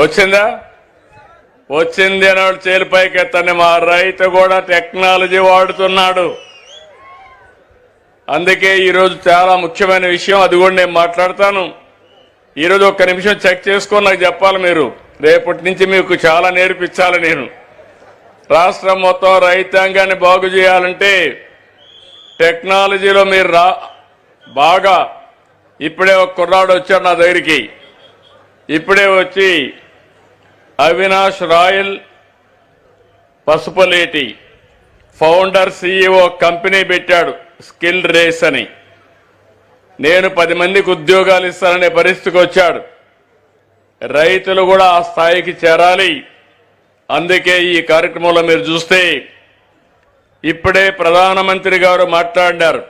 వచ్చిందా? వచ్చింది అని వాడు చేలిపైకి ఎత్తని మా రైతు కూడా టెక్నాలజీ వాడుతున్నాడు. అందుకే ఈరోజు చాలా ముఖ్యమైన విషయం అది కూడా నేను మాట్లాడతాను. ఈరోజు ఒక్క నిమిషం చెక్ చేసుకొని నాకు చెప్పాలి మీరు. రేపటి నుంచి మీకు చాలా నేర్పించాలి నేను. రాష్ట్రం మొత్తం రైతాంగాన్ని బాగు చేయాలంటే టెక్నాలజీలో మీరు రా బాగా ఇప్పుడే ఒక కుర్రాడు వచ్చాడు నా దగ్గరికి. ఇప్పుడే వచ్చి Avinash Royal Pasupuleti founder CEO company పెట్టాడు స్కిల్ రేస్ అని. నేను పది మందికి ఉద్యోగాలు ఇస్తాననే పరిస్థితికి వచ్చాడు. రైతులు కూడా ఆ స్థాయికి చేరాలి. అందుకే ఈ కార్యక్రమంలో మీరు చూస్తే ఇప్పుడే ప్రధానమంత్రి గారు మాట్లాడారు.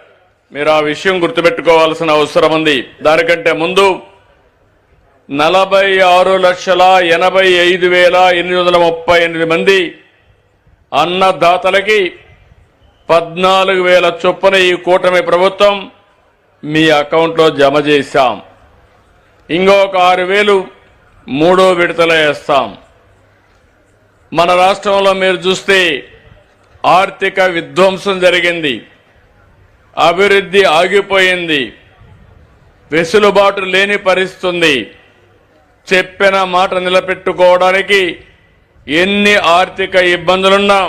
మీరు ఆ విషయం గుర్తుపెట్టుకోవాల్సిన అవసరం ఉంది. దానికంటే ముందు నలభై ఆరు లక్షల ఎనభై ఐదు వేల ఎనిమిది వందల ముప్పై ఎనిమిది మంది అన్నదాతలకి పద్నాలుగు వేల చొప్పున ఈ కూటమి ప్రభుత్వం మీ అకౌంట్లో జమ చేశాం. ఇంకొక ఆరు వేలు మూడో విడతల వేస్తాం. మన రాష్ట్రంలో మీరు చూస్తే ఆర్థిక విధ్వంసం జరిగింది. అభివృద్ధి ఆగిపోయింది. వెసులుబాటు లేని పరిస్థితి చెప్పిన మాట నిలబెట్టుకోవడానికి ఎన్ని ఆర్థిక ఇబ్బందులున్నా